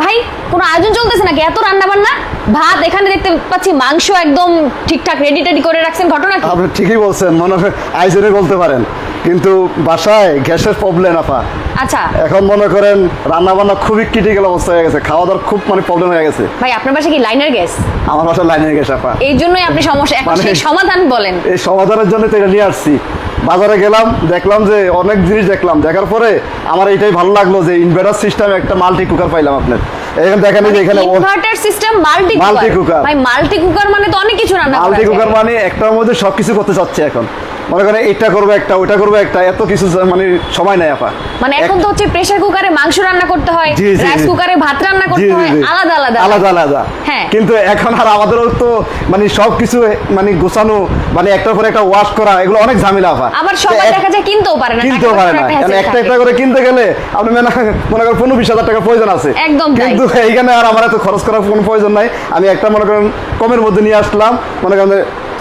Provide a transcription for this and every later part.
ভাই, কোনো আয়োজন চলতেছে নাকি? এত রান্না বান্না ভাত এখানে দেখতে পাচ্ছি মাংস একদম ঠিকঠাক রেডি টেডি করে রাখছেন ঘটনা আপনি ঠিকই বলছেন, মনে হয় আয়োজনে বলতে পারেন। কিন্তু বাসায় গ্যাসের প্রবলেম আপা। আচ্ছা। এখন মনে করেন রান্না বান্না খুবই ক্রিটিক্যাল অবস্থা হয়ে গেছে খাওয়া দাওয়ার খুব মানে প্রবলেম হয়ে গেছে। ভাই আপনার বাসা কি লাইনের গ্যাস আমার বাসায় লাইনের গ্যাস আপা। এই জন্যই আপনি সমস্যা এখন মানে- সেই সমাধান বলেন। এই সমাধানের জন্য তো এটা নিয়ে আসছি। বাজারে গেলাম দেখলাম যে অনেক জিনিস দেখলাম। দেখার পরে আমার এটাই ভালো লাগল যে ইনভার্টার সিস্টেম একটা মাল্টি কুকার পাইলাম আপনার। এখানে দেখেন যে এখানে inverter system multi Multi cooker ভাই মাল্টি কুকার মানে তো অনেক কিছু রান্না মাল্টি কুকার মানে একটার মধ্যে সবকিছু করতে চাচ্ছে এখন। মনে করেন এটা করব একটা ওটা করব একটা এত কিছু মানে সময় নাই আপা। মানে এখন তো হচ্ছে প্রেসার কুকারে মাংস রান্না করতে হয় রাইস কুকারে ভাত রান্না করতে হয় আলাদা আলাদা। আলাদা আলাদা। হ্যাঁ। কিন্তু এখন আর আমাদেরও তো মানে সবকিছু মানে গোছানো মানে একটার পর একটা ওয়াশ করা এগুলো অনেক ঝামেলা আপা। আবার সবাই দেখা যায় কিনতেও পারে না কিনতেও পারে না। একটা কারণ একটা একটা করে কিনতে গেলে আপনি মনে মনে করেন পনেরো বিশ হাজার টাকার প্রয়োজন আছে। একদম। কিন্তু এইখানে আর আমার এত খরচ করার কোনো প্রয়োজন নাই। আমি একটা মনে করেন কমের মধ্যে নিয়ে আসলাম মনে করেন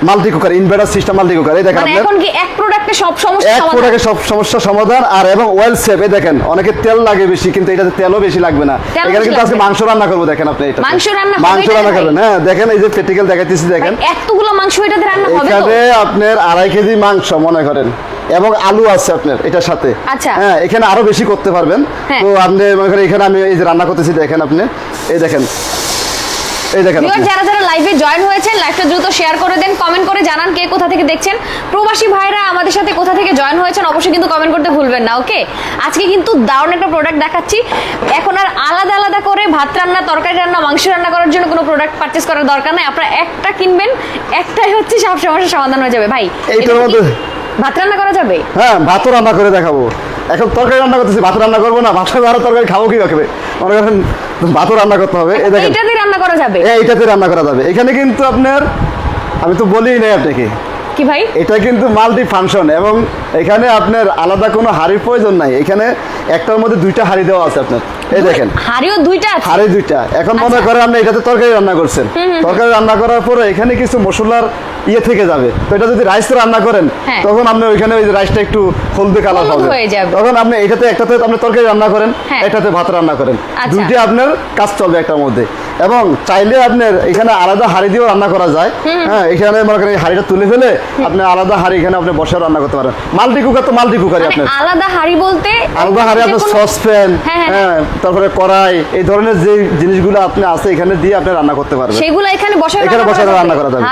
multi cooker inverter system multi cooker এই দেখেন মানে আপনার। এখন কি এক প্রোডাক্টে সব সমস্যা এক প্রোডাক্টে সব সমস্যা সমাধান আর এবং ওয়েল সেভ এই দেখেন অনেকে তেল লাগে বেশি কিন্তু এটাতে তেলও বেশি লাগবে না। এখানে কিন্তু আজকে মাংস রান্না করব দেখেন আপনি এটা মাংস রান্না মাংস রান্না করবেন হ্যাঁ দেখেন এই যে প্র্যাকটিক্যাল দেখাইতেছি দেখেন। এতগুলো মাংস এটাতে রান্না হবে তো? এখানে আপনার আড়াই কেজি মাংস মনে করেন এবং আলু আছে আপনার এটার সাথে। আচ্ছা। হ্যাঁ এখানে আরও বেশি করতে পারবেন। হ্যাঁ। তো আপনি মনে করেন এখানে আমি এই যে রান্না করতেছি দেখেন আপনি এই দেখেন। এই দেখেন যারা যারা লাইভে জয়েন হয়েছেন লাইভটা দ্রুত শেয়ার করে দেন কমেন্ট করে জানান কে কোথা থেকে দেখছেন। প্রবাসী ভাইরা আমাদের সাথে কোথা থেকে জয়েন হয়েছেন অবশ্যই কিন্তু কমেন্ট করতে ভুলবেন না ওকে আজকে কিন্তু দারুণ একটা প্রোডাক্ট দেখাচ্ছি। এখন আর আলাদা আলাদা করে ভাত রান্না তরকারি রান্না মাংস রান্না করার জন্য কোনো প্রোডাক্ট পারচেস করার দরকার নাই। আপনারা একটা কিনবেন একটাই হচ্ছে সব সমস্যার সমাধান হয়ে যাবে। ভাই এইটার এটা মধ্যে- ভাত রান্না করা যাবে? হ্যাঁ ভাতও রান্না করে দেখাবো। এখন তরকারি রান্না করতেছি ভাত রান্না করব না ভাত আরও তরকারি খাব কি রাখবে মনে করেন ভাতও রান্না করতে হবে। এই দেখেন। এইটাতে রান্না করা যাবে। এইটাতে রান্না করা যাবে। এখানে কিন্তু আপনার আমি তো বলি নাই আপনাকে। কি ভাই? এটা কিন্তু মাল্টি ফাংশন এবং এখানে আপনার আলাদা কোনো হাড়ির প্রয়োজন নাই। এখানে একটার মধ্যে দুইটা হাড়ি দেওয়া আছে আপনার। এই দেখেন। হাড়িও দুইটা আছে? হাড়ি দুইটা। এখন মনে আচ্ছা। করেন আপনি এটাতে তরকারি রান্না করছেন। তরকারি রান্না করার পরে এখানে কিছু মশলার ইয়ে থেকে যাবে। তো এটা যদি রাইস রান্না করেন হ্যাঁ। তখন আপনি ওইখানে ওই রাইসটা একটু হলদে কালার হবে। হয়ে যাবে। তখন আপনি এটাতে একটাতে আপনি তরকারি রান্না করেন হ্যাঁ। এটাতে ভাত রান্না করেন। আচ্ছা। দুইটা আপনার কাজ চলবে একটার মধ্যে। এবং চাইলে আপনার এখানে আলাদা হাড়ি দিয়েও রান্না করা যায়। হ্যাঁ এখানে মনে করেন হাড়িটা তুলে ফেলে আপনি আলাদা হাড়ি এখানে আপনি বসে রান্না করতে পারেন। মাল্টি কুকার তো মাল্টি কুকারই মানে আপনার। আলাদা হাড়ি বলতে আলাদা হাড়ি আপনার সসপ্যান হ্যাঁ, হ্যাঁ, হ্যাঁ তারপরে কড়াই এই ধরনের যে জিনিসগুলো আপনি আছে এখানে দিয়ে আপনি রান্না করতে পারবেন। সেগুলো এখানে বসে এখানে বসে রান্না করা যাবে।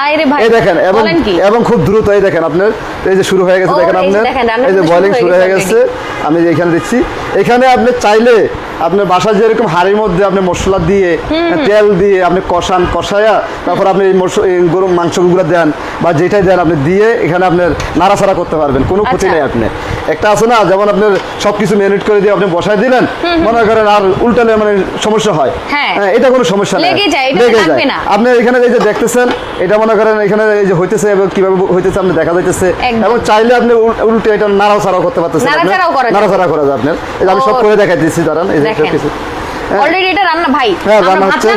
এই দেখেন এবং এবং খুব দ্রুত এই দেখেন আপনার এই যে শুরু হয়ে গেছে দেখেন আপনার এই যে বয়লিং শুরু হয়ে গেছে আমি যে এখানে দিচ্ছি এখানে আপনি চাইলে আপনার বাসায় যেরকম হাড়ির মধ্যে আপনি মশলা দিয়ে তেল দিয়ে আপনি কষান কষায়া তারপর আপনি এই গরু মাংসগুলো দেন বা যেটাই দেন আপনি দিয়ে এখানে আপনার নাড়াচাড়া করতে পারবেন কোনো ক্ষতি আচ্ছা। নেই আপনি একটা আছে না যেমন আপনার সবকিছু ম্যারিনেট করে দিয়ে আপনি বসায় দিলেন মনে করেন আর উল্টালে মানে সমস্যা হয় হ্যাঁ। এটা কোনো সমস্যা নেই লেগে যায়। আপনি এখানে এই যে দেখতেছেন এটা মনে করেন এখানে এই যে হইতেছে এবং কীভাবে হইতেছে আপনি দেখা যাইতেছে এবং চাইলে আপনি উল্টে এটা নাড়াচাড়াও করতে পারতেছেন নাড়াচাড়াও করা যায়। নাড়াচাড়া করা যায় আপনার এই আমি সব। করে দেখাই দিচ্ছি দাঁড়ান এই যে কিছু হ্যাঁ। অলরেডি এটা রান্না ভাই হ্যাঁ আমরা রান্না ভাত হচ্ছে।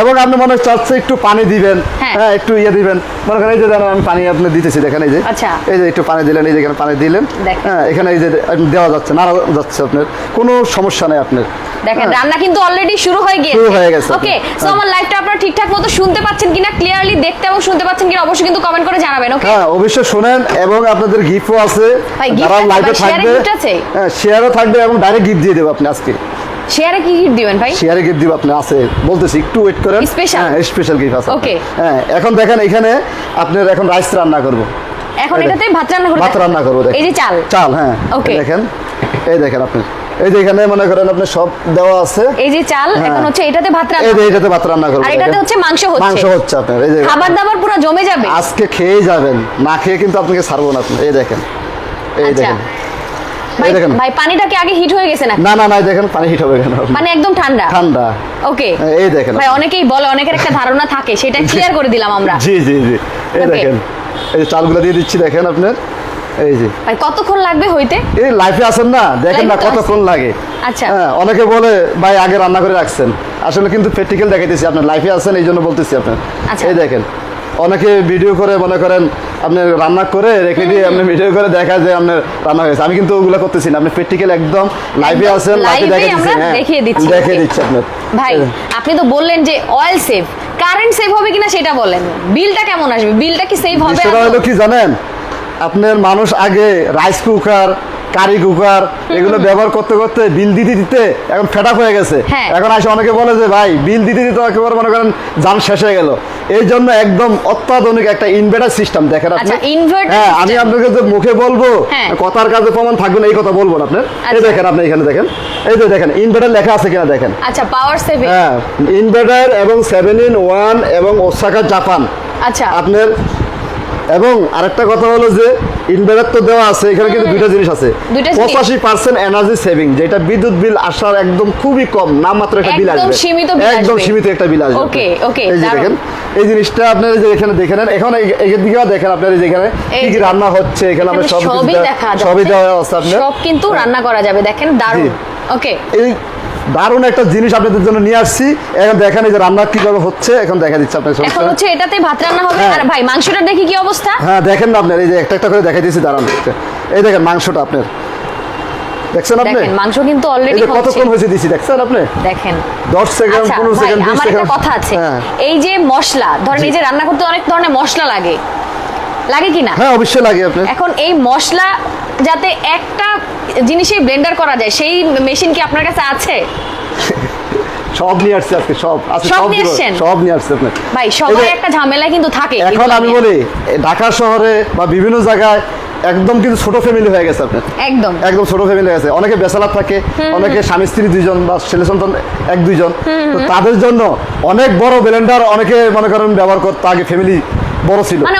এবং আপনি মনে চাচ্ছে একটু পানি দিবেন। হ্যাঁ। হ্যাঁ একটু ইয়ে দিবেন। মনে করেন এই যে আমি পানি আপনি দিতেছি দেখেন এই যে। আচ্ছা। এই যে একটু পানি দিলেন এই যে এখানে পানি দিলেন। হ্যাঁ এখানে এই যে দেওয়া যাচ্ছে যাচ্ছে আপনার। কোনো সমস্যা নেই আপনার। দেখেন হ্যাঁ। রান্না কিন্তু অলরেডি শুরু হয়ে গিয়েছে। শুরু হয়ে গেছে। ওকে সো হ্যাঁ। আমার লাইভটা আপনারা ঠিকঠাক মতো শুনতে পাচ্ছেন কিনা ক্লিয়ারলি দেখতে এবং শুনতে পাচ্ছেন কিনা অবশ্যই কিন্তু কমেন্ট করে জানাবেন ওকে হ্যাঁ অবশ্যই শোনেন এবং আপনাদের গিফটও আছে। যারা? লাইভে থাকবে হ্যাঁ শেয়ারও থাকবে এবং ডাইরেক্ট গিফট দিয়ে দেবো আপনি আজকে। শেয়ারে কি গিফট দিবেন ভাই? শেয়ারে গিফট দিব আপনি আছে। বলতেছি একটু ওয়েট করেন। Special? হ্যাঁ স্পেশাল গিফট আছে। Okay. হ্যাঁ এখন দেখেন এখানে আপনার এখন রাইস রান্না করব। এখন এটাতে ভাত রান্না করতে ভাত রান্না করব এই যে চাল? চাল হ্যাঁ. এই দেখেন এই দেখেন আপনি। এই যে এখানে মনে করেন আপনি সব দেওয়া আছে। এই যে চাল হ্যাঁ। এখন হচ্ছে এটাতে ভাত রান্না এই যে এটাতে ভাত রান্না করব আর এটাতে হচ্ছে মাংস মাংস হচ্ছে হচ্ছে আপনার এই যে খাবার দাবার পুরো জমে যাবে। আজকে খেয়ে যাবেন না খেয়ে কিন্তু আপনাকে ছাড়বো না আপনি। এই দেখেন এই আচ্ছা। দেখেন। ভাই দেখেন। ভাই পানিটা কি আগে হিট হয়ে গেছে না না না না দেখেন পানি হিট হবে কেন? মানে একদম ঠান্ডা? ঠান্ডা। ওকে এই দেখেন। ভাই অনেকেই বলে অনেকের একটা ধারণা থাকে সেটা ক্লিয়ার করে দিলাম আমরা। জি জি জি। এই দেখেন এই যে চালগুলো দিয়ে দিচ্ছি দেখেন আপনার। এই যে। ভাই কতক্ষণ লাগবে হইতে? এই লাইফে আছেন না? দেখেন না কতক্ষণ লাগে। আচ্ছা। হ্যাঁ অনেকে বলে ভাই আগে রান্না করে রাখছেন। আসলে কিন্তু প্র্যাকটিক্যাল দেখাইতেছি আপনার লাইফে আছেন এই জন্য বলতেছি আপনার। আচ্ছা। এই দেখেন। অনেকে ভিডিও করে মনে করেন আপনি রান্না করে রেখে দিয়ে আপনি ভিডিও করে দেখা যায় আপনার রান্না হয়েছে। আমি কিন্তু ওগুলো করতেছি না। আপনি প্র্যাকটিক্যাল একদম লাইভে আছেন লাইভে live-এ দেখে দিচ্ছি হ্যাঁ দেখিয়ে দিচ্ছি, দেখিয়ে দিচ্ছি আপনার। ভাই আপনি তো বললেন যে অয়েল সেভ কারেন্ট সেভ হবে কিনা সেটা বলেন। বিলটা কেমন আসবে? বিলটা কি সেভ হবে আদৌ? হলো কি জানেন? আপনার মানুষ আগে রাইস কুকার কারি কুকার এগুলো ব্যবহার করতে করতে বিল দিতে দিতে এখন ফেটা হয়ে গেছে। হ্যাঁ। এখন আসে অনেকে বলে যে ভাই বিল দিতে দিতে একেবারে মনে করেন যান শেষ হয়ে গেল। এই জন্য একদম অত্যাধুনিক একটা ইনভার্টার সিস্টেম দেখেন আপনি। আচ্ছা, হ্যাঁ আমি আপনাকে যে মুখে বলব হ্যাঁ। কথার কাজে প্রমাণ থাকবে না এই কথা বলব না আপনার। এই আচ্ছা। দেখেন আপনি এখানে দেখেন। এই যে দেখেন ইনভার্টার লেখা আছে কিনা দেখেন। আচ্ছা পাওয়ার সেভিং হ্যাঁ ইনভার্টার এবং সেভেন ইন ওয়ান এবং ওসাকা জাপান আচ্ছা। আপনার এবং আরেকটা কথা হলো যে ইনভার্টার তো দেওয়া আছে এখানে কিন্তু দুইটা জিনিস আছে। পঁচাশি পার্সেন্ট এনার্জি সেভিং যেটা বিদ্যুৎ বিল আসার একদম খুবই কম নামমাত্র একটা বিল আসবে। সীমিত একদম সীমিত একটা বিল আসবে। Okay, okay, এই যে দেখেন এই জিনিসটা আপনারা যে এখানে দেখে নেন। এখন এই- এই দিকেও দেখেন আপনার এই যে এখানে কি কি রান্না হচ্ছে এখানে আমরা সব সবই দেওয়া- আছে আপনার সব কিন্তু রান্না করা যাবে দেখেন দারুণ। ওকে। এই দারুণ একটা জিনিস আপনাদের জন্য নিয়ে আসছি। এখন দেখেন এই যে রান্না কীভাবে হচ্ছে এখন দেখা দিচ্ছে আপনার এখন হচ্ছে এটাতে ভাত রান্না হবে। হ্যাঁ। আর ভাই মাংসটা দেখি কি অবস্থা? হ্যাঁ দেখেন না আপনার এই যে একটা একটা করে দেখাই দিয়েছি দাঁড়ান এই দেখেন মাংসটা আপনার। দেখছেন আপনি? দেখেন মাংস কিন্তু অলরেডি হচ্ছে। কতক্ষণ হয়েছে দিছি দেখছেন আপনি? দেখেন। দশ সেকেন্ড আচ্ছা পনেরো ভাই সেকেন্ড আমার একটা কথা আছে। হ্যাঁ। এই যে মশলা ধরেন এই যে রান্না করতে অনেক ধরনের মশলা লাগে। লাগে কি না হ্যাঁ অবশ্যই লাগে আপনার। এখন এই মশলা যাতে একটা জিনিসই ব্লেন্ডার করা যায় সেই মেশিন কি আপনার কাছে আছে? সব নিয়ে আসছে আজকে সব আজকে সব সব নিয়ে আসছেন? সব নিয়ে আসছে আপনার ভাই সবার একটা ঝামেলা কিন্তু থাকে এখন আমি বলি ঢাকা শহরে বা বিভিন্ন জায়গায় একদম কিন্তু ছোট ফ্যামিলি হয়ে গেছে আপনার। একদম। একদম ছোট ফ্যামিলি হয়ে গেছে। অনেকে বেসালার থাকে অনেকে স্বামী স্ত্রী দুইজন বা ছেলে সন্তান এক দুইজন। তো তাদের জন্য অনেক বড় ব্লেন্ডার অনেকে মনে করেন ব্যবহার করতে আগে ফ্যামিলি বড় ছিল। মানে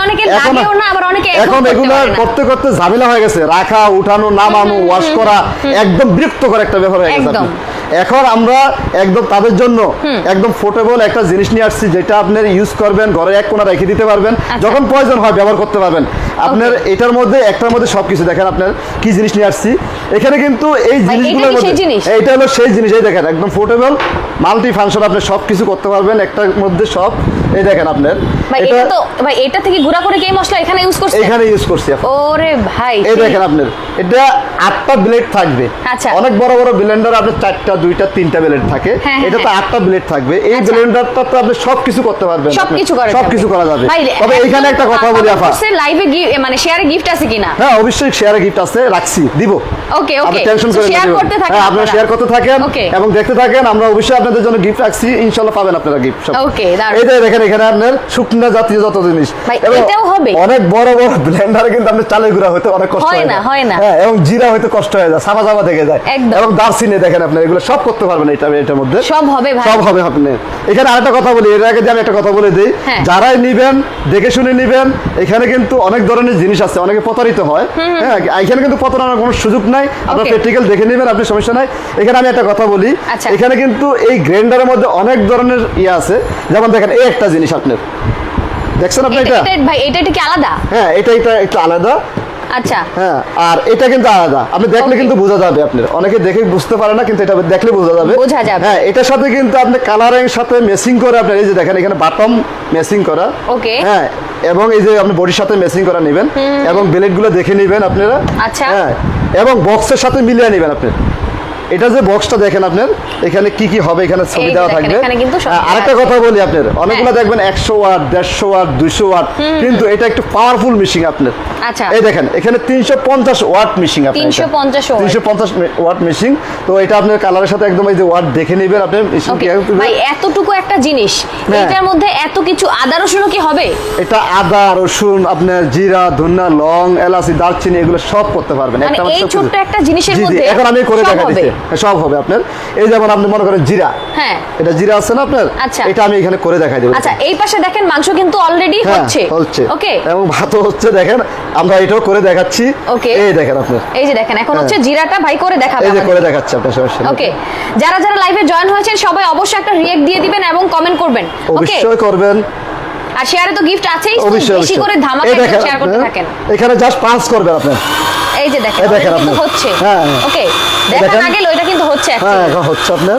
এখন- এগুলো করতে করতে ঝামেলা হয়ে গেছে। রাখা উঠানো নামানো ওয়াশ করা একদম বিরক্তকর একটা ব্যাপার হয়ে গেছে এখন আমরা একদম তাদের জন্য একদম ফোর্টেবল একটা জিনিস নিয়ে আসছি যেটা আপনার ইউজ করবেন ঘরে এক কোণা রেখে দিতে পারবেন আচ্ছা। যখন প্রয়োজন হয় ব্যবহার করতে পারবেন। আপনার এটার মধ্যে একটার মধ্যে সবকিছু দেখেন আপনার কি জিনিস নিয়ে আসছি। এখানে কিন্তু এই জিনিসগুলোর এটা মধ্যে? হলো সেই জিনিস এই দেখেন একদম পোর্টেবল মাল্টি ফাংশন আপনি সব কিছু করতে পারবেন একটার মধ্যে সব। এই দেখেন আপনার। ভাই এটা তো ভাই এটা থেকে গুড়া করে কি মশলা এখানে ইউজ করছে? এখানে ইউজ করছি ওরে ভাই এই দেখেন আপনার। এটা আটটা ব্লেড থাকবে। আচ্ছা। অনেক বড় বড় ব্লেন্ডার আপনার চারটা দুইটা তিনটা ব্লেড থাকে। হ্যাঁ, এটা তো হ্যাঁ। আটটা ব্লেড থাকবে। এই আচ্ছা। ব্লেন্ডারটা তো আপনি সবকিছু করতে পারবেন। সবকিছু করা সব কিছু করা যাবে। তবে এখানে একটা কথা বলি আপা লাইভে মানে শেয়ারে গিফট আছে কিনা? হ্যাঁ অবশ্যই শেয়ারে গিফট আছে। রাখছি। দিব। ওকে ওকে টেনশন করেন শেয়ার করতে থাকেন হ্যাঁ আপনারা শেয়ার করতে থাকেন ওকে এবং দেখতে থাকেন আমরা অবশ্যই আপনাদের জন্য গিফট রাখছি। ইনশাল্লাহ পাবেন আপনারা গিফট দারুণ। এই দেখেন এখানে আপনার শুকনা জাতীয় যত জিনিস। এটাও হবে? অনেক বড় বড় ব্লেন্ডারে কিন্তু আপনার চালের গুঁড়া হতে অনেক কষ্ট হয় না, হয় না। হ্যাঁ এবং জিরা হয়তো কষ্ট হয়ে যায় সাবা সাবা থেকে যায়। এবং দারচিনি দেখেন আপনি এগুলো সব করতে পারবেন এটা এটার মধ্যে। সব হবে সব হবে আপনি। এখানে আরেকটা কথা বলি এর আগে যে আমি একটা কথা বলে দিই হ্যাঁ। যারাই নিবেন দেখে শুনে নিবেন এখানে কিন্তু অনেক ধরনের জিনিস আছে অনেকে প্রতারিত হয়। হ্যাঁ এখানে কিন্তু প্রতারণার কোনো সুযোগ নাই। আপনার. প্র্যাকটিক্যাল দেখে নেবেন আপনি সমস্যা নাই। এখানে আমি একটা কথা বলি আচ্ছা। এখানে কিন্তু এই গ্রাইন্ডারের মধ্যে অনেক ধরনের ইয়ে আছে। যেমন দেখেন এই একটা জিনিস আপনার। দেখছেন আপনি এটা? ভাই এটা এটা কি আলাদা? হ্যাঁ এটা এটা একটু আলাদা। আচ্ছা। হ্যাঁ আর এটা কিন্তু আলাদা। আপনি দেখলে কিন্তু বোঝা যাবে আপনার। অনেকে দেখে বুঝতে পারে না কিন্তু এটা দেখলে বোঝা যাবে। বোঝা যাবে। হ্যাঁ এটার সাথে কিন্তু আপনি কালারের সাথে মেসিং করে আপনার এই যে দেখেন এখানে বাটম মেসিং করা। Okay. হ্যাঁ এবং এই যে আপনি বডির সাথে মেসিং করা নেবেন। এবং ব্লেডগুলো দেখে নেবেন আপনারা। আচ্ছা। হ্যাঁ এবং বক্সের সাথে মিলিয়ে নেবেন আপনি। এটা যে বক্সটা দেখেন আপনার এখানে কি কি হবে এখানে ছবি দেওয়া থাকবে। আরেকটা কথা বলি আপনার অনেকগুলো হ্যাঁ। দেখবেন একশো ওয়াট দেড়শো ওয়াট দুইশো ওয়াট কিন্তু এটা একটু পাওয়ারফুল মেশিন আপনার। আচ্ছা। এই দেখেন এখানে তিনশো পঞ্চাশ ওয়াট মেশিন আপনার তিনশো পঞ্চাশ ওয়াট। মেশিন তো এটা আপনার কালারের সাথে একদম এই যে ওয়াট দেখে নেবেন আপনি ভাই এতটুকু একটা জিনিস হ্যাঁ। এটার মধ্যে এত কিছু আদা রসুন কি হবে? এটা আদা রসুন আপনার জিরা ধনিয়া লং এলাচি দারচিনি এগুলো সব করতে পারবেন। মানে একটা ছোট্ট একটা জিনিসের মধ্যে এখন আমি করে দেখা দিচ্ছি সব হবে আপনার। এই যেমন আপনি মনে করেন জিরা। হ্যাঁ। এটা জিরা আছে না আপনার? আচ্ছা। এটা আমি এখানে করে দেখাই দেবো। আচ্ছা এই পাশে দেখেন মাংস কিন্তু অলরেডি হ্যাঁ, হচ্ছে। হচ্ছে। ওকে। এবং ভাতও হচ্ছে দেখেন। আমরা এটাও করে দেখাচ্ছি। Okay. এই দেখেন আপনার। এই যে দেখেন এখন হ্যাঁ। হচ্ছে জিরাটা ভাই করে দেখাবে এই যে করে দেখাচ্ছি আপনার সমস্যা। ওকে। যারা যারা লাইভে জয়েন হয়েছেন সবাই অবশ্যই একটা রিয়েক্ট দিয়ে দিবেন এবং কমেন্ট করবেন। ওকে? অবশ্যই করবেন। আর শেয়ারে তো গিফট আছেই বেশি করে ধামাকা দেখেন শেয়ার করতে থাকেন। এখানে জাস্ট পাঁচ করবেন আপনার এই যে দেখেন আপনি। হচ্ছে। হ্যাঁ, হ্যাঁ। ওকে। আগে ওইটা কিন্তু হচ্ছে হ্যাঁ এখন হচ্ছে আপনার।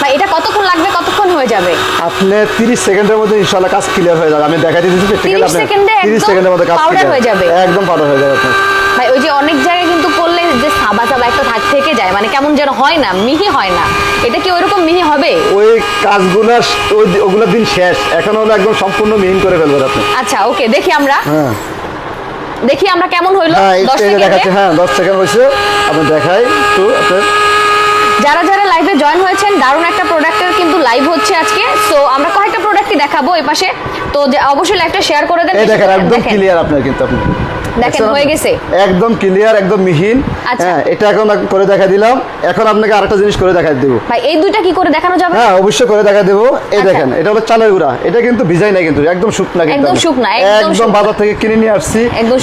ভাই এটা কতক্ষণ লাগবে? কতক্ষণ হয়ে যাবে? আপনি 30 সেকেন্ডের মধ্যে ইনশাআল্লাহ কাজ ক্লিয়ার হয়ে যাবে। আমি দেখাই দিতেছি প্র্যাকটিক্যাল 30 আপনি সেকেন্ডে 30 সেকেন্ডের মধ্যে কাজ হয়ে যাবে। একদম পাউডার হয়ে যাবে আপনার। ভাই ওই যে অনেক জায়গায় কিন্তু করলে যে সাবা সাবা একটা থাক থেকে যায়। মানে কেমন যেন হয় না মিহি হয় না। এটা কি ওইরকম মিহি হবে? ওই কাজগুলো ওই ওগুলোর দিন শেষ। এখন হলো একদম সম্পূর্ণ মিহিন করে ফেলবেন আপনি। আচ্ছা ওকে দেখি আমরা। হ্যাঁ। দেখি আমরা কেমন হইল। হ্যাঁ দেখাচ্ছি। হ্যাঁ দশ সেকেন্ড হয়েছে আপনি দেখাই আপনার। যারা যারা লাইভে জয়েন হয়েছেন দারুণ একটা প্রোডাক্টের কিন্তু লাইভ হচ্ছে আজকে। সো আমরা কয়েকটা প্রোডাক্টই দেখাবো এই পাশে তো অবশ্যই লাইভটা শেয়ার করে দেন। এই দেখেন একদম ক্লিয়ার আপনার কিন্তু আপনি। দেখেন, হয়ে গেছে। একদম ক্লিয়ার একদম মিহিন। আচ্ছা। হ্যাঁ এটা এখন করে দেখা দিলাম। এখন আপনাকে আরেকটা জিনিস করে দেখা দেবো। ভাই এই দুইটা কি করে দেখানো যাবে? হ্যাঁ অবশ্যই করে দেখা দেবো। এই আচ্ছা। দেখেন এটা হলো চালের গুঁড়া। এটা কিন্তু ভিজাই না কিন্তু একদম শুকনা কিন্তু একদম। শুকনা, একদম বাজার থেকে কিনে নিয়ে আসছি।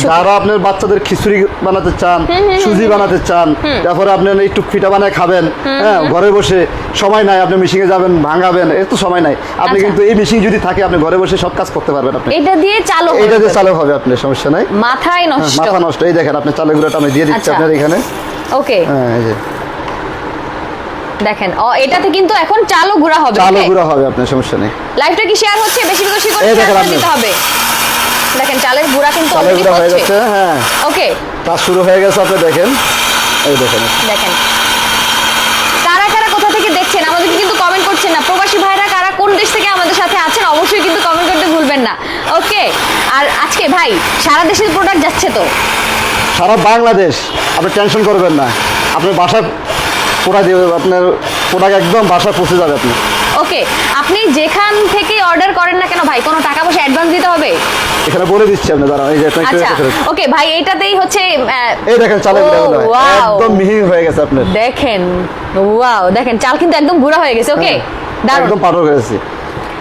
যারা আপনার বাচ্চাদের খিচুড়ি বানাতে চান সুজি বানাতে চান তারপরে আপনি একটু পিঠা বানায় খাবেন হ্যাঁ ঘরে বসে সময় নাই আপনি মেশিনে যাবেন ভাঙাবেন এর তো সময় নাই। আপনি আচ্ছা। কিন্তু এই মেশিন যদি থাকে আপনি ঘরে বসে সব কাজ করতে পারবেন আপনি। এটা দিয়ে চালু এটা দিয়ে। চালু হবে আপনার সমস্যা নাই। মাথায় হ্যাঁ, নষ্ট। মাথা নষ্ট। এই দেখেন আপনি চালের গুঁড়াটা আমি দিয়ে দিচ্ছি আচ্ছা। আপনার এখানে। ওকে। হ্যাঁ এই যে। দেখেন ও এটাতে কিন্তু এখন চালু গুঁড়া হবে চালু okay? গুঁড়া হবে আপনার সমস্যা নেই। লাইভটা কি শেয়ার হচ্ছে? বেশি বেশি করে শেয়ার দেখেন করে আপনি। দিতে হবে। দেখেন চালের গুঁড়া কিন্তু অলরেডি গুঁড়া হয়ে যাচ্ছে হ্যাঁ। ওকে। কাজ শুরু হয়ে গেছে আপনি দেখেন। এই দেখেন। দেখেন। কারা কারা কোথা থেকে দেখছেন? আমাদেরকে কিন্তু কমেন্ট করছেন না। প্রবাসী ভাইরা কারা কোন দেশ থেকে আমাদের সাথে আছেন অবশ্যই কিন্তু কমেন্ট করতে ভুলবেন না। ওকে আর আজকে ভাই সারা দেশের প্রোডাক্ট যাচ্ছে তো? সারা বাংলাদেশ আপনি টেনশন করবেন না। আপনার বাসায় প্রোডাক্ট আপনার প্রোডাক্ট একদম বাসায় পৌঁছে যাবে আপনি। ওকে আপনি যেখান থেকে অর্ডার করেন না কেন ভাই কোনো টাকা পয়সা অ্যাডভান্স দিতে হবে? এখানে বলে দিচ্ছি আপনি দাঁড়ান এই যে আপনি আচ্ছা ওকে ভাই এইটাতেই হচ্ছে এই দেখেন গুঁড়াগুলো একদম মিহি হয়ে গেছে আপনার। দেখেন ওয়াও দেখেন চাল কিন্তু একদম গুঁড়া হয়ে গেছে ওকে হ্যাঁ, দারুণ। একদম পাউডার হয়েছে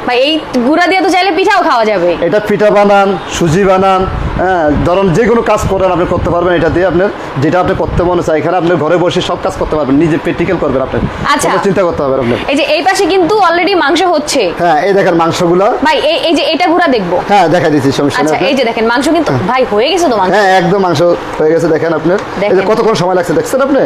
ভাই এই গুঁড়া দিয়ে তো চাইলে পিঠাও খাওয়া যাবে। এটা পিঠা বানান সুজি বানান হ্যাঁ ধরুন যে কোনো কাজ করেন আপনি করতে পারবেন এটা দিয়ে আপনার যেটা আপনি করতে মনে চায় এখানে আপনি ঘরে বসে সব কাজ করতে পারবেন নিজে প্র্যাকটিক্যাল করবেন আপনি। আচ্ছা। চিন্তা করতে হবে আপনার। এই যে এই পাশে কিন্তু অলরেডি মাংস হচ্ছে। হ্যাঁ এই দেখেন মাংসগুলো। ভাই এই এই যে এটা গুঁড়া দেখব। হ্যাঁ দেখা দিচ্ছি সমস্যা আচ্ছা এই যে দেখেন মাংস কিন্তু ভাই হয়ে গেছে তো মাংস? হ্যাঁ একদম মাংস হয়ে গেছে দেখেন আপনার। এই যে কতক্ষণ সময় লাগছে দেখছেন আপনি?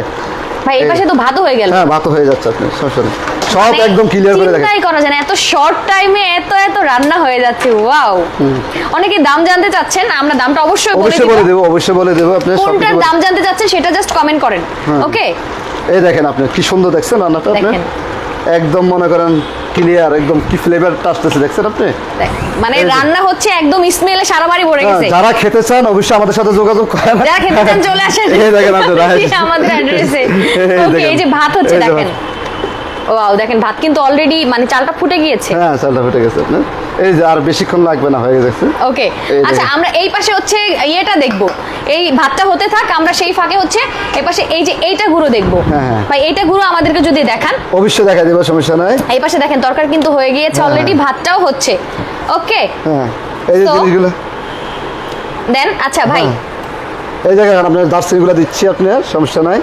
ভাই এই পাশে তো ভাতও হয়ে গেল। হ্যাঁ ভাত হয়ে যাচ্ছে আপনি সরাসরি সব একদম ক্লিয়ার করে দেখেন চিন্তাই করা যায় না এত শর্ট টাইমে এত এত রান্না হয়ে যাচ্ছে ওয়াও অনেকে দাম জানতে চাচ্ছেন আমরা দামটা অবশ্যই বলে অবশ্যই বলে দেব দেবো অবশ্যই বলে দেবো আপনি কোনটার দাম জানতে চাচ্ছেন সেটা জাস্ট কমেন্ট করেন। ওকে এই দেখেন আপনি কি সুন্দর দেখছেন রান্নাটা আপনি। দেখেন। একদম মনে করেন ক্লিয়ার একদম কি ফ্লেভারটা আসতেছে দেখছেন আপনি? মানে রান্না হচ্ছে একদম স্মেলে সারা বাড়ি ভরে হ্যাঁ, গেছে। যারা খেতে চান অবশ্যই আমাদের সাথে যোগাযোগ করেন। যারা খেতে চান চলে আসেন। এই দেখেন আপনি রাইস। আমাদের অ্যাড্রেসে ওকে এই যে ভাত হচ্ছে দেখেন। ওয়াও দেখেন ভাত কিন্তু অলরেডি মানে চালটা ফুটে গিয়েছে। হ্যাঁ চালটা ফুটে গেছে আপনার। এই যে আর বেশিক্ষণ লাগবে না হয়ে গেছে। ওকে আচ্ছা আমরা এই পাশে হচ্ছে ইয়েটা দেখব। এই ভাতটা হতে থাক আমরা সেই ফাঁকে হচ্ছে এই পাশে এই যে এইটা গুঁড়ো দেখব। হ্যাঁ, হ্যাঁ। ভাই এইটা গুঁড়ো আমাদেরকে যদি দেখান। অবশ্যই দেখা দেবো সমস্যা নাই। এই পাশে দেখেন তরকারি কিন্তু হয়ে গিয়েছে হ্যাঁ, অলরেডি ভাতটাও হচ্ছে। ওকে হ্যাঁ এই যে জিনিসগুলো। দেন আচ্ছা ভাই। হ্যাঁ। এই জায়গায় আপনার দার্সিনিগুলো দিচ্ছি আপনার সমস্যা নাই।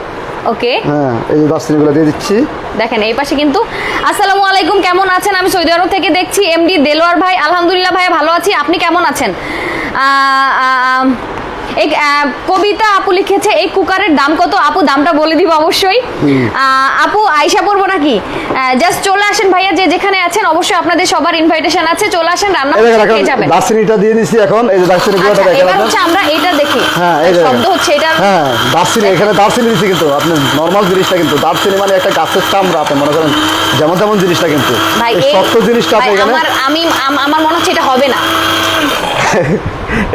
ওকে হ্যাঁ এই যে দার্সিনিগুলো দিয়ে দিচ্ছি। দেখেন এই পাশে কিন্তু আসসালামু আলাইকুম কেমন আছেন? আমি সৌদি আরব থেকে দেখছি এমডি দেলোয়ার ভাই। আলহামদুলিল্লাহ ভাই ভালো আছি। আপনি কেমন আছেন? আহ, কবিতা আপু লিখেছে এই কুকারের দাম কত? আপু দামটা বলে দিব অবশ্যই। আপু আয়সা পড়ব নাকি? জাস্ট চলে আসেন ভাইয়া যে যেখানে আছেন অবশ্যই আপনাদের সবার ইনভাইটেশন আছে। চলে আসেন রান্না খেয়ে যাবেন। দার্সিনিটা দিয়ে দিচ্ছি এখন এই যে গুঁড়োটা আচ্ছা, দেখেন এবার হচ্ছে আমরা এটা দেখি। হ্যাঁ এই শব্দ হচ্ছে এটা হ্যাঁ দার্সিনি এখানে দার্সিনি দিচ্ছি কিন্তু আপনি নর্মাল জিনিসটা কিন্তু দার্সিনি মানে একটা গাছের চামড়া আপনি মনে করেন যেমন তেমন জিনিসটা কিন্তু। ভাই এই এই শক্ত জিনিসটা আপনি এখানে আমার আমি আমার মনে হচ্ছে এটা হবে না।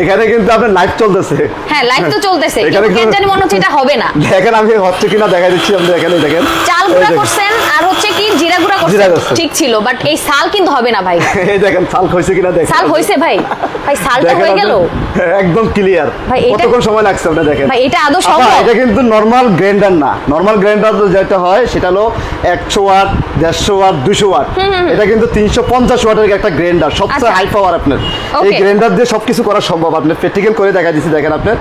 এখানে কিন্তু আপনার লাইভ চলতেছে। হ্যাঁ লাইভ তো চলতেছে এখানে কিন্তু কেন জানি মনে হচ্ছে এটা হবে না। দেখেন আমি হচ্ছে কিনা দেখাই দিচ্ছি আপনি এখানে দেখেন। চাল গুঁড়া করছেন আর হচ্ছে কি জিরা গুঁড়া করছেন। ঠিক ছিল বাট এই সাল কিন্তু হবে না ভাই। এই দেখেন চাল হয়েছে কিনা দেখেন। সাল হয়েছে ভাই। ভাই সালটা দেখেন হয়ে গেল? একদম ক্লিয়ার ভাই, এটা- কতক্ষণ সময় লাগছে আপনি দেখেন? ভাই এটা আদৌ সম্ভব? এটা কিন্তু নরমাল গ্রাইন্ডার না। নর্মাল গ্রাইন্ডার যেটা হয় সেটা হলো একশো ওয়াট দেড়শো ওয়াট দুশো ওয়াট। এটা কিন্তু তিনশো পঞ্চাশ ওয়াটের একটা গ্রাইন্ডার সবচেয়ে আচ্ছা। হাই পাওয়ার আপনার। এই. গ্রাইন্ডার দিয়ে সবকিছু করা সম্ভব আপনি প্র্যাকটিক্যাল করে দেখা দিচ্ছি দেখেন আপনার।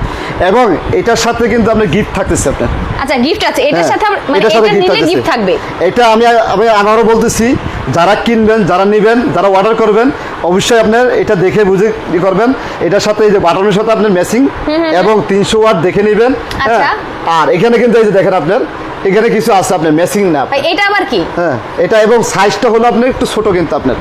এবং এটার সাথে কিন্তু আপনার গিফট থাকতেছে আপনার। আচ্ছা গিফট আছে। এটার হ্যাঁ, সাথে মানে এটার সাথে এটা নিলে। গিফট থাকবে। এটা আমি আমি আবারও বলতেছি যারা কিনবেন যারা নেবেন যারা অর্ডার করবেন অবশ্যই আপনার এটা দেখে বুঝে করবেন। এটার সাথে এই যে বাটনের সাথে আপনার ম্যাচিং এবং তিনশো ওয়াট দেখে নেবেন হ্যাঁ। আচ্ছা। আর এখানে কিন্তু এই যে দেখেন আপনার এখানে কিছু আছে আপনার মেসিং না। ভাই এটা আবার কি? হ্যাঁ এটা এবং সাইজটা হলো আপনার একটু ছোট কিন্তু আপনার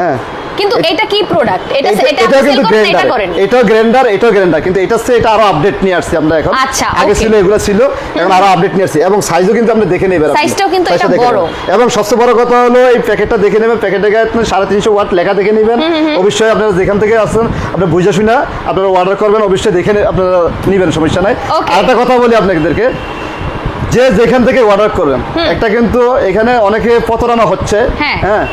হ্যাঁ। কিন্তু এটা কি প্রোডাক্ট এটা এটা- এটা এটা কিন্তু করেন, এটা গ্রাইন্ডার এটাও গ্রাইন্ডার কিন্তু এটা হচ্ছে এটা আরও আপডেট নিয়ে আসছি আমরা এখন। আচ্ছা, আগে ছিল এগুলো ছিল এখন আরও আপডেট নিয়ে আসছি। এবং সাইজও কিন্তু আপনি দেখে নেবেন। Size-টাও কিন্তু এটা বড়। এবং সবচেয়ে বড় কথা হলো এই প্যাকেটটা দেখে নেবেন। প্যাকেটে গায়ে আপনি সাড়ে তিনশো ওয়াট লেখা দেখে নেবেন। অবশ্যই আপনারা যেখান থেকে আসছেন আপনি বুঝে শুনে আপনারা অর্ডার করবেন। অবশ্যই দেখে আপনারা নেবেন সমস্যা নাই। আর একটা কথা বলি আপনাদেরকে। যে যেখান থেকে অর্ডার করবেন একটা কিন্তু এখানে অনেকে প্রতারণা হচ্ছে। হ্যাঁ।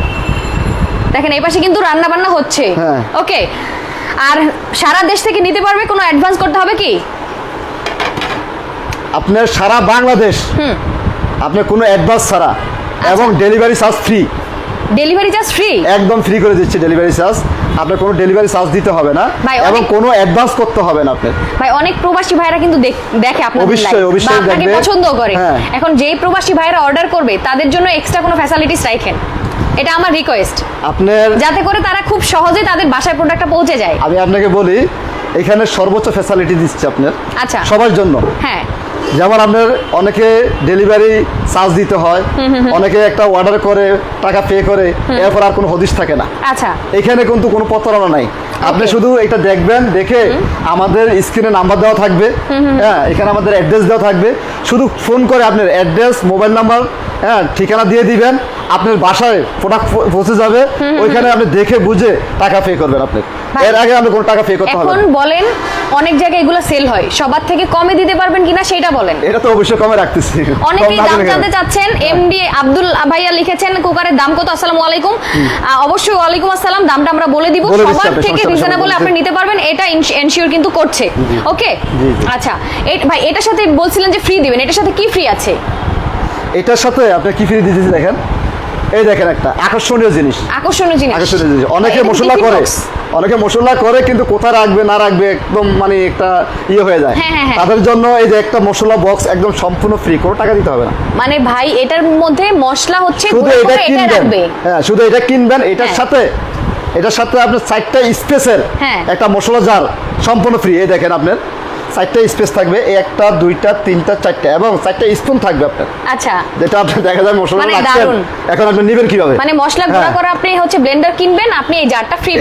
হ্যাঁ দেখেন এই পাশে কিন্তু রান্না বান্না হচ্ছে। হ্যাঁ। ওকে আর সারা দেশ থেকে নিতে পারবে কোনো অ্যাডভান্স করতে হবে কি? আপনার সারা বাংলাদেশ। আপনার কোনো অ্যাডভান্স ছাড়া। এবং delivery charge free delivery charge free একদম ফ্রি করে দিচ্ছে ডেলিভারি চার্জ আপনার কোনো ডেলিভারি চার্জ দিতে হবে না। এবং কোনো অ্যাডভান্স করতে হবে না আপনার ভাই অনেক প্রবাসী ভাইরা কিন্তু দেখ- আপনাদের অবশ্যই, অবশ্যই দেখবে। পছন্দ করে। হ্যাঁ। এখন যেই প্রবাসী ভাইরা অর্ডার করবে তাদের জন্য এক্সট্রা কোনো ফ্যাসিলিটিস রাখেন। এটা আমার রিকোয়েস্ট আপনার যাতে করে তারা খুব সহজে তাদের বাসায় প্রোডাক্টটা পৌঁছে যায়। আমি আপনাকে বলি এখানে সর্বোচ্চ ফ্যাসিলিটি দিচ্ছে আপনার। আচ্ছা। সবার জন্য। হ্যাঁ। যেমন আপনার অনেকে ডেলিভারি চার্জ দিতে হয় অনেকে একটা অর্ডার করে টাকা পে করে এরপর আর কোনো হদিশ থাকে না। আচ্ছা। এখানে কিন্তু কোনো প্রতারণা নাই। আপনি শুধু এটা দেখবেন দেখে আমাদের স্ক্রিনে নাম্বার দেওয়া থাকবে। হ্যাঁ এখানে আমাদের অ্যাড্রেস দেওয়া থাকবে। শুধু ফোন করে আপনার অ্যাড্রেস মোবাইল নাম্বার হ্যাঁ ঠিকানা দিয়ে দিবেন। আপনার বাসায় প্রোডাক্ট পৌঁছে যাবে ওইখানে আপনি দেখে বুঝে টাকা পে করবেন আপনি। এর আগে আপনি কোনো টাকা পে করতে হবে এখন বলেন অনেক জায়গায় এগুলো সেল হয়। সবার থেকে কমে দিতে পারবেন কিনা সেটা বলেন। এটা তো অবশ্যই কমে রাখতেছি। অনেকেই দাম জানতে চাচ্ছেন এমডি আব্দুল ভাইয়া লিখেছেন কুকারের দাম কত? আসসালামু আলাইকুম। অবশ্যই ওয়ালাইকুম আসসালাম দামটা আমরা বলে দিব। সবার থেকে রিজনেবল আপনি নিতে পারবেন এটা এনশিওর কিন্তু করছে। ওকে। আচ্ছা ভাই এটার সাথে বলছিলেন যে ফ্রি দিবেন এটার সাথে কি ফ্রি আছে? এটার সাথে আপনি কি ফ্রি দিতেছি দেখেন? এই দেখেন একটা আকর্ষণীয় জিনিস। আকর্ষণীয় জিনিস। আকর্ষণীয় জিনিস। অনেকে মশলা করে। অনেকে মশলা করে কিন্তু কোথায় রাখবে না রাখবে একদম মানে একটা ইয়ে হয়ে যায়। হ্যাঁ, হ্যাঁ, হ্যাঁ। তাদের জন্য এই যে একটা মশলা বক্স একদম সম্পূর্ণ ফ্রি কোনো টাকা দিতে হবে না। মানে ভাই এটার মধ্যে মশলা হচ্ছে শুধু এটা কিনবেন। হ্যাঁ শুধু এটা কিনবেন এটার। সাথে এটার সাথে আপনার চারটা স্পেসের। একটা মশলা জার সম্পূর্ণ ফ্রি এই দেখেন আপনার। চারটা স্পেস থাকবে একটা দুইটা তিনটা চারটা এবং চারটা স্পুন থাকবে আপনার। আচ্ছা। যেটা আপনি দেখা যায় মশলা মানে রাখছেন এখন আপনি নেবেন কীভাবে? মানে মশলা গুঁড়া হ্যাঁ। করে আপনি হচ্ছে ব্লেন্ডার কিনবেন আপনি এই জারটা ফ্রি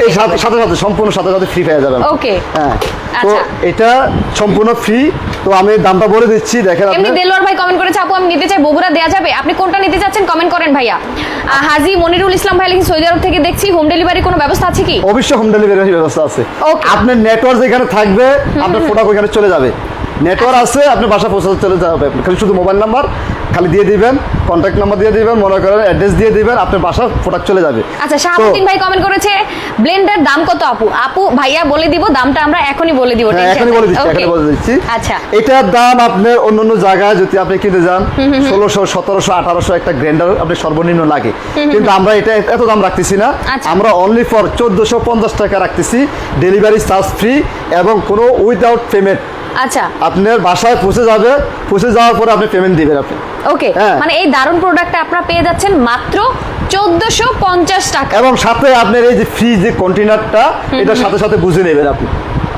সাথে সাথে সম্পূর্ণ সাথে সাথে ফ্রি পেয়ে যাবেন। Okay. হ্যাঁ। তো আচ্ছা। এটা সম্পূর্ণ ফ্রি তো আমি দামটা বলে দিচ্ছি দেখেন এমনি আপনি দেলোয়ার ভাই কমেন্ট করেছে আপু আমি নিতে চাই বগুড়া দেওয়া যাবে? আপনি কোনটা নিতে চাচ্ছেন কমেন্ট করেন ভাইয়া। হাজি মনিরুল ইসলাম ভাই লিখি সৌদি আরব থেকে দেখছি হোম ডেলিভারি কোনো ব্যবস্থা আছে কি? অবশ্যই হোম ডেলিভারি ব্যবস্থা আছে. আপনার নেটওয়ার্ক যেখানে থাকবে আপনার প্রোডাক্ট ওখানে চলে যাবে। নেটওয়ার্ক আছে আপনার বাসা পৌঁছাতে চলে যাবে খালি শুধু মোবাইল নাম্বার খালি দিয়ে দিবেন কন্ট্যাক্ট নাম্বার দিয়ে দিবেন মনে করেন অ্যাড্রেস দিয়ে দিবেন আপনার বাসা প্রোডাক্ট চলে যাবে। আচ্ছা শাহাবুদ্দিন ভাই কমেন্ট করেছে ব্লেন্ডার দাম কত আপু? আপু ভাইয়া বলে দিব দামটা আমরা এখনই বলে দিব হ্যাঁ এখনই বলে দিচ্ছি. এখনই বলে দিচ্ছি। আচ্ছা। এটার দাম আপনার অন্য অন্য জায়গায় যদি আপনি কিনতে যান ষোলোশো সতেরোশো আঠারোশো একটা গ্রাইন্ডার আপনি সর্বনিম্ন লাগে। কিন্তু আমরা এটা এত দাম রাখতেছি না। আচ্ছা। আমরা অনলি ফর চোদ্দোশো পঞ্চাশ টাকা রাখতেছি ডেলিভারি চার্জ ফ্রি এবং কোনো উইদাউট পেমেন্ট আচ্ছা। আপনার বাসায় পৌঁছে যাবে পৌঁছে যাওয়ার পরে আপনি পেমেন্ট দিবেন আপনি। ওকে হ্যাঁ। মানে এই দারুণ প্রোডাক্টটা আপনারা পেয়ে যাচ্ছেন মাত্র চোদ্দশো পঞ্চাশ টাকা। এবং সাথে আপনার এই যে ফ্রি যে কন্টেনারটা এটার সাথে সাথে বুঝে নেবেন আপনি।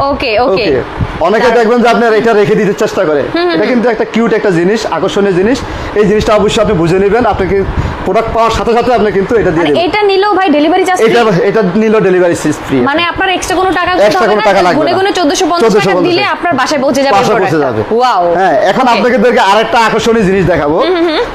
ওকে ওকে অনেকে দেখবেন যে আপনার এটা রেখে দিতে চেষ্টা করে। এটা কিন্তু একটা কিউট একটা জিনিস আকর্ষণীয় জিনিস। এই জিনিসটা অবশ্যই আপনি বুঝে নেবেন আপনাকে প্রোডাক্ট পাওয়ার সাথে সাথে আপনি কিন্তু এটা দিয়ে দেবেন। এটা নিলেও ভাই ডেলিভারি চার্জ এটা এটা নিল ডেলিভারি সিস ফ্রি মানে আপনার এক্সট্রা কোনো টাকা Extra কোনো টাকা লাগবে গুনে না। গুনে চোদ্দশো পঞ্চাশ টাকা দিলে আপনার বাসায় পৌঁছে যাবে বাসা পৌঁছে যাবে। ওয়াও হ্যাঁ এখন আপনাদেরকে আরেকটা আকর্ষণীয় জিনিস দেখাবো।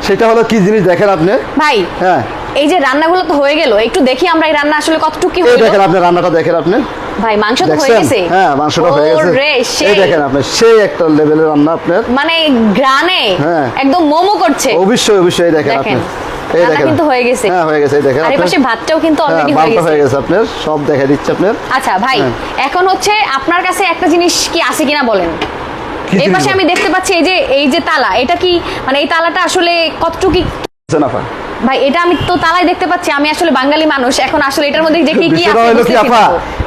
সেটা হলো কি জিনিস দেখেন আপনি? ভাই হ্যাঁ। এই যে রান্নাগুলো তো হয়ে গেল একটু দেখি আমরা এই রান্না আসলে কতটুকু কি হলো দেখেন আপনি রান্নাটা দেখেন আপনি। ভাই মাংস তো হয়ে গেছে। হ্যাঁ মাংসটা হয়ে গেছে। এই। দেখেন আপনি সেই একটা লেভেলের রান্না আপনার। মানে গ্রানে হ্যাঁ। একদম মোমো করছে। অবশ্যই অবশ্যই দেখেন আপনি। এই দেখেন। কিন্তু হয়ে গেছে। হ্যাঁ হয়ে গেছে দেখেন আর পাশে ভাতটাও কিন্তু হ্যাঁ, অলরেডি হয়ে হয়ে গেছে। গেছে আপনার সব দেখা দিচ্ছে আপনার। আচ্ছা ভাই হ্যাঁ। এখন হচ্ছে আপনার কাছে একটা জিনিস কি আছে কিনা বলেন? এই পাশে আমি দেখতে পাচ্ছি এই যে এই যে তালা এটা কি মানে এই তালাটা আসলে কতটুকু? ভাই এটা আমি তো তালাই দেখতে পাচ্ছি আমি আসলে বাঙালি মানুষ এখন আসলে এটার মধ্যে যে কি আছে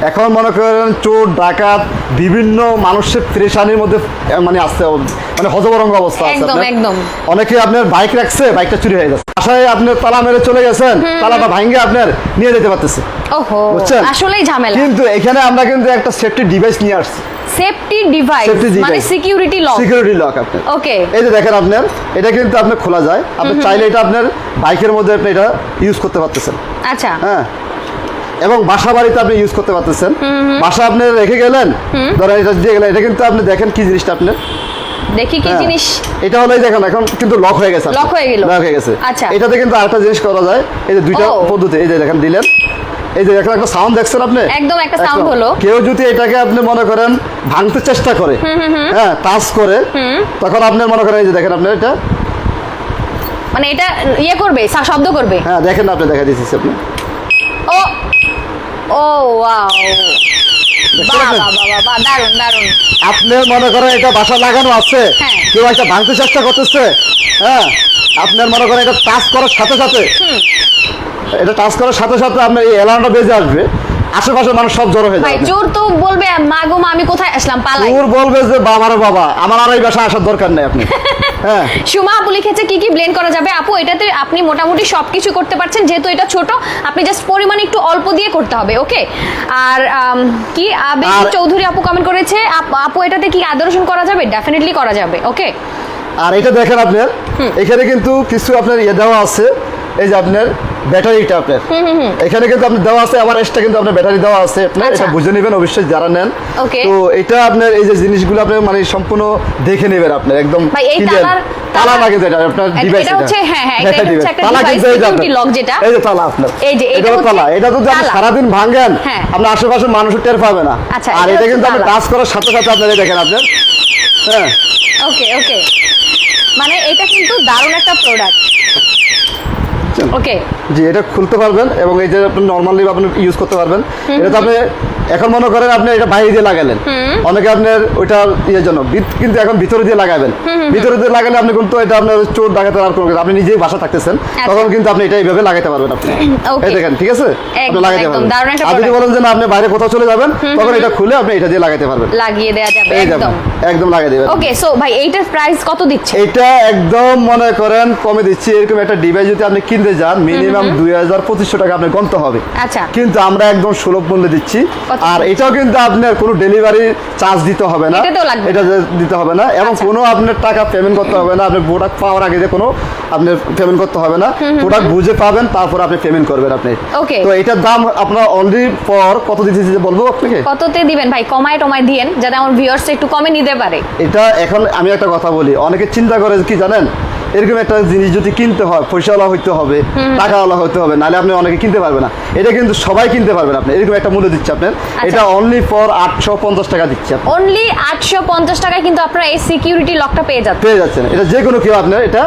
এখন মনে করেন চোর ডাকাত বিভিন্ন মানুষের পরেশানির মধ্যে মানে আসতে মানে হজবরঙ্গ অবস্থা আছে একদম, একদম। অনেকে আপনার বাইক রাখছে বাইকটা চুরি হয়ে গেছে। বাসায় আপনার তালা মেরে চলে গেছেন তালাটা ভাঙ্গে আপনার নিয়ে যেতে পারতেছে। ওহো আসলেই ঝামেলা। কিন্তু এখানে আমরা কিন্তু একটা সেফটি ডিভাইস নিয়ে আসছি। সেফটি ডিভাইস মানে সিকিউরিটি লক সিকিউরিটি লক আপনার। ওকে এই যে দেখেন আপনার এটা কিন্তু আপনার খোলা যায়। আপনি চাইলে এটা আপনার বাইকের মধ্যে আপনি এটা ইউজ করতে পারতেছেন। আচ্ছা। হ্যাঁ। এবং বাসা বাড়িতে আপনি ইউজ করতে পারতেছেন। বাসা আপনি রেখে গেলেন ধরেন এটা দিয়ে গেলেন এটা কিন্তু আপনি দেখেন কি জিনিসটা আপনার। দেখি কি হ্যাঁ। জিনিস? এটা হলো দেখেন এখন কিন্তু লক হয়ে গেছে Lock হয়ে গেল। লক হয়ে গেছে। আচ্ছা। এটাতে কিন্তু আরেকটা জিনিস করা যায়। এই যে দুইটা পদ্ধতি এই যে দেখেন দিলেন। এই যে এখন একটা সাউন্ড দেখছেন আপনি? একদম একটা সাউন্ড। হলো। কেউ যদি এটাকে আপনি মনে করেন ভাঙতে চেষ্টা করে হ্যাঁ টাচ করে তখন আপনি মনে করেন এই যে দেখেন আপনার এটা? মানে এটা ইয়ে করবে শব্দ করবে? হ্যাঁ দেখেন আপনি দেখা দিচ্ছি আপনি। ও ও ওয়াও আপনার মনে করেন এটা বাসা লাগানো আছে হ্যাঁ। কেউ একটা ভাঙতে চেষ্টা করতেছে হ্যাঁ আপনার মনে করেন এটা টাচ করার সাথে সাথে এটা টাচ করার সাথে সাথে আপনার এই অ্যালার্মটা বেজে আসবে। আশেপাশের মানুষ সব জড়ো হয়ে যাবে। চোর তো বলবে মা গো মা আমি কোথায় আসলাম? পালাই। তোর বলবে যে বাবা আমার আর এই বাসা আসার দরকার নেই আপনি। হ্যাঁ। সুমা আপু লিখেছে কি কি ব্লেন্ড করা যাবে? আপু এটাতে আপনি মোটামুটি সবকিছু করতে পারছেন যেহেতু এটা ছোট আপনি জাস্ট পরিমাণ একটু অল্প দিয়ে করতে হবে ওকে আর কি আর- চৌধুরী আপু কমেন্ট করেছে আপ- আপু এটাতে কি আদা রসুন করা যাবে? ডেফিনেটলি করা যাবে ওকে আর এটা দেখেন আপনার এখানে কিন্তু কিছু আপনার ইয়ে দেওয়া আছে। এই যে আপনার ব্যাটারিটা আপনার এখানে কিন্তু আপনার দেওয়া আছে আবার এক্সট্রা কিন্তু আপনার ব্যাটারি দেওয়া আছে। আপনার আচ্ছা। এটা বুঝে নেবেন অবশ্যই যারা নেন। তো এটা আপনার এই যে জিনিসগুলো আপনি মানে সম্পূর্ণ দেখে নেবেন আপনার একদম তালা কিন্তু এটা আপনার ডিভাইস এটা হচ্ছে- হ্যাঁ, হ্যাঁ, এটা- হচ্ছে একটা তালা কিন্তু এই যে যেটা। এই যে তালা আপনার। এই যে, এটা তালা। এটা যদি আপনি তালা। সারাদিন ভাঙেন হ্যাঁ। আপনার আশেপাশের মানুষ টের পাবে না। আচ্ছা, আর এটা কিন্তু আপনি। টাচ করার সাথে সাথে আপনার এই দেখেন আপনার। হ্যাঁ। ওকে ওকে মানে এটা কিন্তু দারুণ একটা প্রোডাক্ট ওকে জি এটা খুলতে পারবেন এবং এই যে আপনি নর্মালি আপনি ইউজ করতে পারবেন। এটা তো আপনি এখন মনে করেন আপনি এটা বাইরে দিয়ে লাগালেন। অনেকে আপনার ওইটা ইয়ের জন্য কিন্তু এখন ভিতরে দিয়ে লাগাবেন। ভিতরে দিয়ে লাগালে আপনি কিন্তু এটা আপনার চোর ডাকাতে আর কোনো আপনি নিজেই বাসা থাকতেছেন তখন কিন্তু আপনি এটা এইভাবে লাগাতে পারবেন আপনি. এই দেখেন ঠিক আছে? আপনি লাগাতে পারবেন। আর যদি বলেন যে না আপনি বাইরে কোথাও চলে যাবেন তখন এটা খুলে আপনি এটা দিয়ে লাগাতে পারবেন। লাগিয়ে দেওয়া যাবে একদম। একদম লাগিয়ে দেবেন ওকে সো ভাই এইটার প্রাইস কত দিচ্ছে? এটা একদম মনে করেন কমে দিচ্ছি। এরকম একটা ডিভাইস যদি আপনি কিনতে যান মিনিমাম দুই হাজার পঁচিশশো টাকা আপনার গন্ত হবে। আচ্ছা। কিন্তু আমরা একদম সুলভ মূল্যে দিচ্ছি। আর এটাও কিন্তু আপনার কোনো ডেলিভারি চার্জ দিতে হবে না। এটা দিতে হবে না। এবং আচ্ছা। কোনো আপনার টাকা পেমেন্ট করতে হবে না। আপনি প্রোডাক্ট পাওয়ার আগে যে কোনো আপনার পেমেন্ট করতে হবে না। প্রোডাক্ট বুঝে পাবেন তারপর আপনি পেমেন্ট করবেন আপনি। তো এটার দাম আপনার অনলি পর কত দিতেছি যে বলব আপনাকে? কততে দিবেন ভাই? কমায় টমায় দিয়েন যাতে আমার ভিউয়ার্স একটু কমে নিতে পারে। এটা এখন আমি একটা কথা বলি। অনেকে চিন্তা করে কি জানেন? এরকম একটা জিনিস যদি কিনতে হয় পয়সাওয়ালা হইতে হবে টাকাওয়ালা হতে হবে নাহলে আপনি অনেকে কিনতে পারবে না। এটা কিন্তু সবাই কিনতে পারবেন আপনি। এরকম একটা মূল্য দিচ্ছে আপনার। আচ্ছা। এটা অনলি ফর আটশো পঞ্চাশ টাকা দিচ্ছে অনলি আটশো পঞ্চাশ টাকায় কিন্তু আপনার এই সিকিউরিটি লকটা পেয়ে যাচ্ছেন। পেয়ে যাচ্ছেন। এটা যে কোনো কেউ আপনার এটা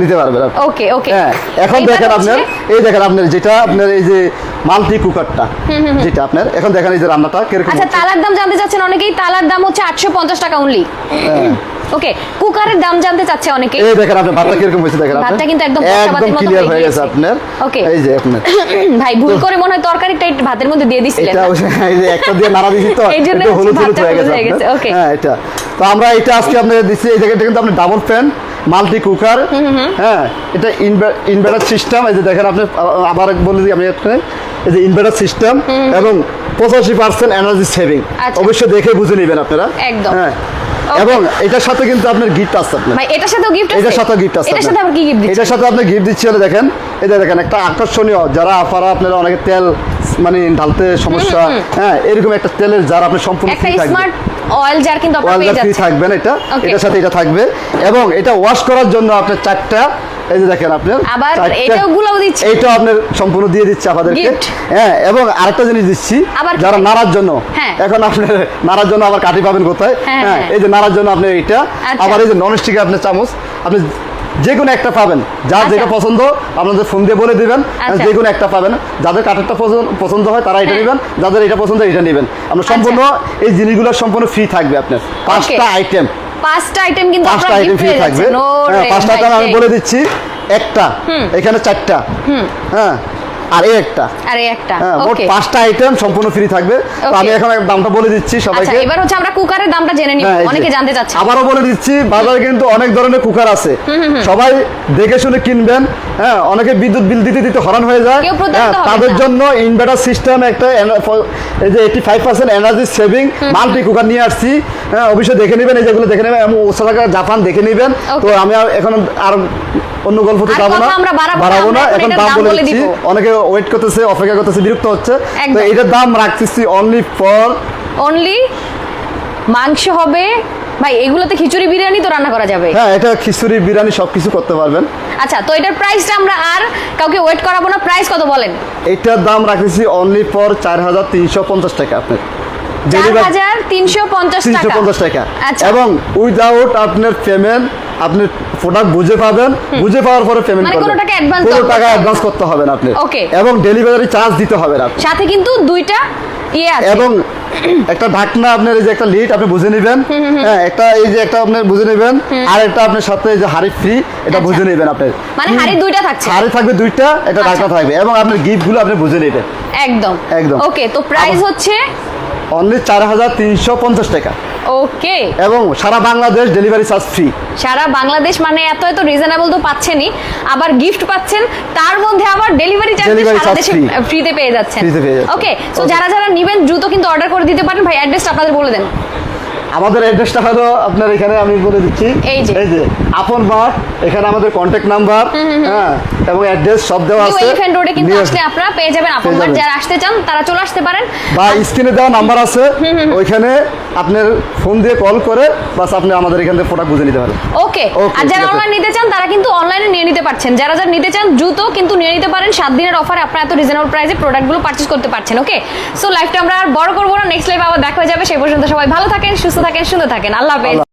নিতে পারবেন ওকে ওকে হ্যাঁ এখন দেখেন আপনার এই দেখেন আপনার যেটা আপনার এই যে মাল্টি কুকারটা যেটা আপনার এখন দেখেন এই যে রান্নাটা কীরকম আচ্ছা তালার দাম জানতে চাচ্ছেন অনেকেই তালার দাম হচ্ছে আটশো পঞ্চাশ টাকা অনলি হ্যাঁ। ওকে কুকারের দাম জানতে চাচ্ছে অনেকেই এই দেখেন আপনার ভাতটা কীরকম হয়েছে দেখেন ভাতটা কিন্তু একদম একদম ক্লিয়ার হয়ে গেছে আপনার। Okay. এই যে আপনার। ভাই ভুল করে মনে হয় তরকারিটা ভাতের মধ্যে দিয়ে দিছিলেন। এটা এই যে একটা দিয়ে নাড়া দিছি তো এই জন্য হলুদ হলুদ হয়ে গেছে হলুদ হয়ে এটা। তো আমরা এটা আজকে আপনাদের দিচ্ছি এই জায়গাটা কিন্তু আপনি ডাবল ফ্যান মাল্টি কুকার হ্যাঁ এটা ইনভার্টার সিস্টেম এই যে দেখেন আপনি আবার বলে দিই আমি একটা এই যে ইনভার্টার সিস্টেম এবং পঁচাশি পার্সেন্ট এনার্জি সেভিং। অবশ্যই দেখে বুঝে নেবেন আপনারা। একদম। হ্যাঁ. এবং এটার সাথে কিন্তু আপনার গিফট আছে আপনার। ভাই এটার সাথেও গিফট আছে? এটার সাথে গিফট আছে এটার সাথে আবার কি গিফট দিচ্ছেন? এটার সাথে আপনি গিফট দিচ্ছি হলো দেখেন এটা দেখেন একটা আকর্ষণীয় যারা আপারা আপনারা অনেকে তেল মানে ঢালতে সমস্যা হ্যাঁ এরকম একটা তেলের যার আপনি সম্পূর্ণ একটা স্মার্ট অয়েল জার কিন্তু আপনারা পেয়ে ফ্রি থাকবে থাকবেন এটা? এটার সাথে এটা থাকবে। এবং এটা ওয়াশ করার জন্য আপনার চারটা এই যে দেখেন আপনার আবার এটাও গুলাও দিচ্ছে। এটা আপনার সম্পূর্ণ দিয়ে দিচ্ছে আপনাদেরকে। হ্যাঁ এবং আরেকটা জিনিস দিচ্ছি যারা নাড়ার জন্য। হ্যাঁ। এখন আপনার নাড়ার জন্য আবার কাঠি পাবেন কোথায়? হ্যাঁ, হ্যাঁ হ্যাঁ। এই যে নাড়ার জন্য আপনি এইটা। আচ্ছা। আবার এই যে নন স্টিকের আপনার চামচ আপনি যে কোনো একটা পাবেন। যার আচ্ছা। যেটা পছন্দ আপনাদের ফোন দিয়ে বলে দিবেন। আচ্ছা। যে কোনো একটা পাবেন। যাদের কাঠেরটা পছন্দ- পছন্দ হয় তারা এটা হ্যাঁ। নেবেন। যাদের এটা পছন্দ এটা নেবেন। আমরা সম্পূর্ণ এই জিনিসগুলো সম্পূর্ণ ফ্রি থাকবে আপনার। পাঁচটা আইটেম পাঁচটা আইটেম কিন্তু পাঁচটা আপনারা আইটেম ফ্রি থাকবে। হ্যাঁ, পাঁচটা আইটেম আমি বলে দিচ্ছি। একটা। এখানে চারটা। হ্যাঁ। আর এই একটা। আর এই একটা। হ্যাঁ মোট পাঁচটা আইটেম সম্পূর্ণ ফ্রি থাকবে। তো. আমি এখন দামটা বলে দিচ্ছি আচ্ছা সবাইকে এবার হচ্ছে আমরা কুকারের দামটা জেনে নিব। হ্যাঁ। অনেকে জানতে চাচ্ছে। আবারও বলে দিচ্ছি বাজারে কিন্তু অনেক ধরনের কুকার আছে। সবাই দেখে শুনে কিনবেন হ্যাঁ অনেকে বিদ্যুৎ বিল দিতে দিতে হরান হয়ে যায়। হ্যাঁ, তাদের। জন্য ইনভার্টার সিস্টেম একটা এই যে eighty five percent energy saving multi cooker নিয়ে আসছি। হ্যাঁ অবশ্যই দেখে নেবেন এই যেগুলো দেখে নেবেন। এবং ওসাকা জাপান দেখে নেবেন। তো আমি আর এখন আর অন্য গল্পতে আর যাব না। আমরা বাড়াবো না, এখন দাম বলে দিচ্ছি। অনেকে ওয়েট করতেছে অপেক্ষা করতেছে বিরক্ত হচ্ছে। তো এটার দাম রাখতেছি অনলি ফর অনলি মাংস হবে। ভাই এগুলোতে খিচুড়ি বিরিয়ানি তো রান্না করা যাবে। হ্যাঁ এটা খিচুড়ি বিরিয়ানি সবকিছু করতে পারবেন। আচ্ছা তো এটার প্রাইসটা আমরা আর কাউকে ওয়েট করাবো না। প্রাইস কত বলেন? এটার দাম রাখতেছি অনলি ফর চার হাজার তিনশো পঞ্চাশ টাকা আপনার চার Delivery- হাজার তিনশো পঞ্চাশ তিনশো টাকা পঞ্চাশ টাকা। আচ্ছা। এবং উইদাউট আপনার পেমেন্ট আপনি প্রোডাক্ট বুঝে পাবেন। বুঝে পাওয়ার পরে পেমেন্ট মানে কোনো টাকা advance কোনো টাকা অ্যাডভান্স করতে হবে না আপনি. এবং ডেলিভারি চার্জ দিতে হবে না। সাথে কিন্তু দুইটা ইয়ে আছে। এবং একটা ঢাকনা আপনার এই যে একটা লিড আপনি বুঝে নেবেন। হ্যাঁ একটা এই যে একটা আপনি বুঝে নেবেন। আর একটা আপনার সাথে এই যে হাড়ি ফ্রি এটা আচ্ছা। বুঝে নেবেন আপনি। মানে হাঁড়ি দুইটা থাকছে। হাড়ি থাকবে দুইটা একটা আচ্ছা। ঢাকনা থাকবে। এবং আপনার গিফটগুলো আপনি বুঝে নেবেন। একদম। একদম। ওকে তো প্রাইস হচ্ছে অনলি চার হাজার তিনশো পঞ্চাশ টাকা। ওকে এবং সারা বাংলাদেশ ডেলিভারি চার্জ ফ্রি সারা বাংলাদেশ মানে এত এত রিজনেবল তো পাচ্ছেনই আবার গিফট পাচ্ছেন তার মধ্যে আবার ডেলিভারি চার্জ সারা দেশে ফ্রিতে পেয়ে যাচ্ছেন। ওকে তো যারা যারা নেবেন দ্রুত কিন্তু অর্ডার করে দিতে পারেন। ভাই অ্যাড্রেসটা আপনাদের বলে দেন। আমাদের অ্যাড্রেসটা হলো আপনার এখানে আমি বলে দিচ্ছি। এই যে। আপন মাঠ এখানে আমাদের কন্ট্যাক্ট নাম্বার হ্যাঁ। এবং অ্যাড্রেস সব দেওয়া আছে। এলিফ্যান্ট রোডে কিন্তু আসলে আপনারা পেয়ে যাবেন। আপনার। যারা আসতে চান তারা চলে আসতে পারেন। বা স্ক্রিনে দেওয়া নাম্বার আছে। ওইখানে আপনার ফোন দিয়ে কল করে বাস আপনি আমাদের এখান থেকে প্রোডাক্ট বুঝে নিতে পারেন। ওকে আর যারা অনলাইন নিতে চান তারা কিন্তু অনলাইনে নিয়ে নিতে পারছেন। যারা যারা নিতে চান দ্রুত কিন্তু নিয়ে নিতে পারেন। সাত দিনের অফারে আপনারা এত রিজনেবল প্রাইসে প্রোডাক্টগুলো পারচেস করতে পারছেন ওকে সো লাইফটা আমরা আর বড় করব না। নেক্সট লাইভ আবার দেখা হয়ে যাবে। সেই পর্যন্ত সবাই ভালো থাকেন সুস্থ থাকেন সুন্দর থাকেন। আল্লাহ হাফেজ।